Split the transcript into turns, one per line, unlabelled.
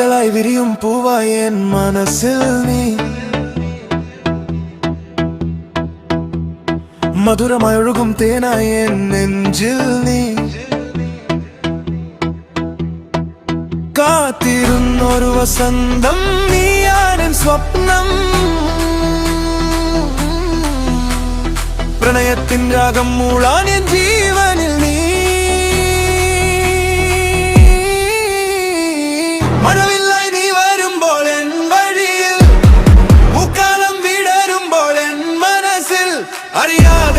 ഇതളായി വിരിയും പൂവായി മനസ്സിൽ നീ. മധുരമായി ഒഴുകും തേനായി എൻ നെഞ്ചിൽ നീ. കാത്തിരുന്നൊരു വസന്തം നീയാണെൻ സ്വപ്നം. പ്രണയത്തിൻ രാഗം മൂളാൻ എൻ ജീവനിൽ നീ. Hadi.